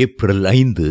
April ஐந்து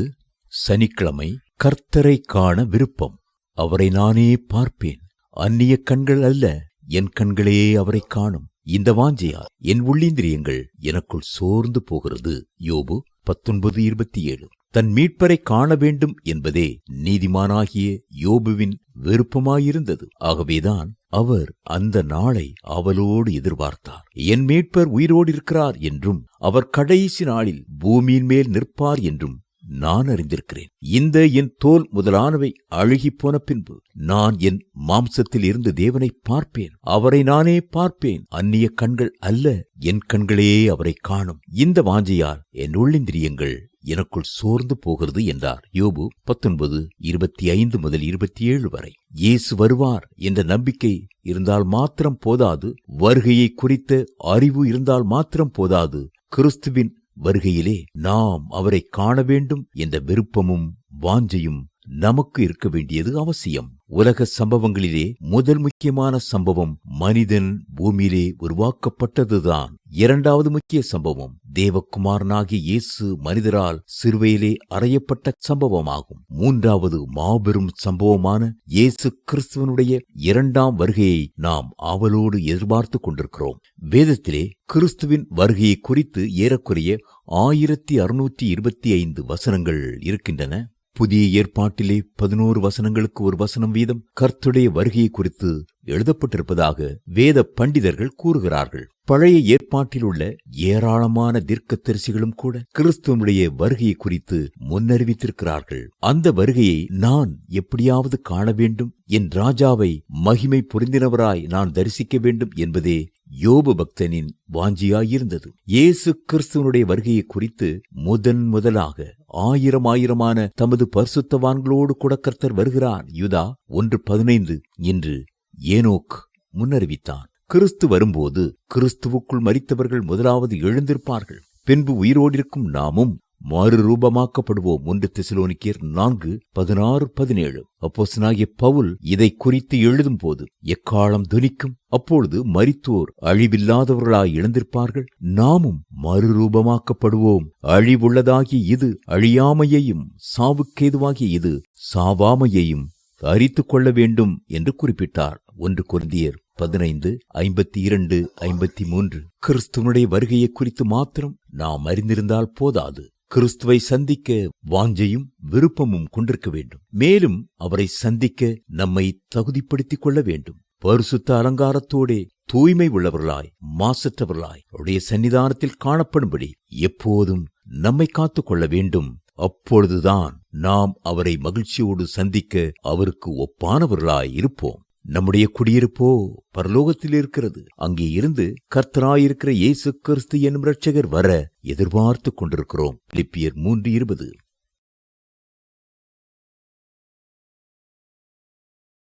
சனிக்கிழமை கர்த்தரை காண விருப்பம். அவரை நானே பார்ப்பேன். அந்நிய கண்கள் அல்ல என் கண்களே அவரை காணும். இந்த வாஞ்சையால் என் உள்ளீந்திரியங்கள் எனக்குள் சோர்ந்து போகிறது. யோபு பத்தொன்பது இருபத்தி ஏழு தன் மீட்பரை காண வேண்டும் என்பதே நீதிமானாகிய யோபுவின் விருப்பமாயிருந்தது. ஆகவேதான் அவர் அந்த நாளை அவளோடு எதிர்பார்த்தார். என் மீட்பர் உயிரோடு இருக்கிறார் என்றும் அவர் கடைசி நாளில் பூமியின் மேல் நிற்பார் என்றும் நான் அறிந்திருக்கிறேன். இந்த என் தோல் முதலானவை அழுகிப் போன பின்பு நான் என் மாம்சத்தில் இருந்து தேவனை பார்ப்பேன். அவரை நானே பார்ப்பேன். அந்நிய கண்கள் அல்ல என் கண்களே அவரை காணும். இந்த வாஞ்சையால் என் உள்ளிந்திரியங்கள் எனக்குள் சோர்ந்து போகிறது என்றார். யோபு பத்தொன்பது இருபத்தி ஐந்து முதல் இருபத்தி ஏழு வரை. இயேசு வருவார் என்ற நம்பிக்கை இருந்தால் மாத்திரம் போதாது. வருகையை குறித்த அறிவு இருந்தால் மாத்திரம் போதாது. கிறிஸ்துவின் வருகையிலே நாம் அவரை காண வேண்டும் என்ற விருப்பமும் வாஞ்சையும் நமக்கு இருக்க வேண்டியது அவசியம். உலக சம்பவங்களிலே முதல் முக்கியமான சம்பவம் மனிதன் பூமியிலே உருவாக்கப்பட்டதுதான். இரண்டாவது முக்கிய சம்பவம் தேவகுமாரனாகிய இயேசு மனிதரால் சிறுவையிலே அறையப்பட்ட சம்பவமாகும். மூன்றாவது மாபெரும் சம்பவமான இயேசு கிறிஸ்துவனுடைய இரண்டாம் வருகையை நாம் ஆவலோடு எதிர்பார்த்து கொண்டிருக்கிறோம். வேதத்திலே கிறிஸ்துவின் வருகையை குறித்து ஏறக்குறைய ஆயிரத்தி அறுநூற்றி இருபத்தி ஐந்து வசனங்கள் இருக்கின்றன. புதிய ஏற்பாட்டிலே பதினோரு வசனங்களுக்கு ஒரு வசனம் வீதம் கர்த்துடைய வருகையை குறித்து எழுதப்பட்டிருப்பதாக வேத பண்டிதர்கள் கூறுகிறார்கள். பழைய ஏற்பாட்டில் உள்ள ஏராளமான தீர்க்கதரிசிகளும் கூட கிறிஸ்துவனுடைய வருகையை குறித்து முன்னறிவித்திருக்கிறார்கள். அந்த வருகையை நான் எப்படியாவது காண வேண்டும்? என் ராஜாவை மகிமை புரிந்தினவராய் நான் தரிசிக்க வேண்டும் என்பதே யோபு பக்தனின் வாஞ்சியாயிருந்தது. இயேசு கிறிஸ்துவனுடைய வருகையை குறித்து முதன் முதலாக ஆயிரம் ஆயிரமான தமது பரிசுத்தவான்களோடு கூட கர்த்தர் வருகிறார். யுதா ஒன்று பதினைந்து என்று ஏனோக் முன்னறிவித்தான். கிறிஸ்து வரும்போது கிறிஸ்துவுக்குள் மறித்தவர்கள் முதலாவது எழுந்திருப்பார்கள். பின்பு உயிரோடிருக்கும் நாமும் மறுரூபமாக்கப்படுவோம். ஒன்று திசிலோனிக்கியர் நான்கு பதினாறு பதினேழு. அப்போசனாகிய பவுல் இதை குறித்து எழுதும் போது எக்காலம் துனிக்கும் அப்பொழுது மரித்தோர் அழிவில்லாதவர்களாய் எழுந்திருப்பார்கள். நாமும் மறுரூபமாக்கப்படுவோம். அழிவுள்ளதாகிய இது அழியாமையையும் சாவுக்கேதுவாகிய இது சாவாமையையும் அறித்து கொள்ள வேண்டும் என்று குறிப்பிட்டார். ஒன்று குருந்தியர் பதினைந்து ஐம்பத்தி இரண்டு ஐம்பத்தி மூன்று கிறிஸ்துவனுடைய வருகையை குறித்து மாத்திரம் நாம் அறிந்திருந்தால் போதாது. கிறிஸ்துவை சந்திக்க வாஞ்சையும் விருப்பமும் கொண்டிருக்க வேண்டும். மேலும் அவரை சந்திக்க நம்மை தகுதிப்படுத்திக் கொள்ள வேண்டும். பரிசுத்த அலங்காரத்தோடே தூய்மை உள்ளவர்களாய் மாசற்றவர்களாய் அவருடைய சன்னிதானத்தில் காணப்படும்படி எப்போதும் நம்மை காத்துக் கொள்ள வேண்டும். அப்பொழுதுதான் நாம் அவரை மகிழ்ச்சியோடு சந்திக்க அவருக்கு ஒப்பானவர்களாய் இருப்போம். நம்முடைய குடியிருப்போ பரலோகத்தில் இருக்கிறது. அங்கே இருந்து கர்த்தராயிருக்கிற இயேசு கிறிஸ்து என்னும் ரட்சகர் வர எதிர்பார்த்து கொண்டிருக்கிறோம். லிப்பியர் மூன்று இருபது.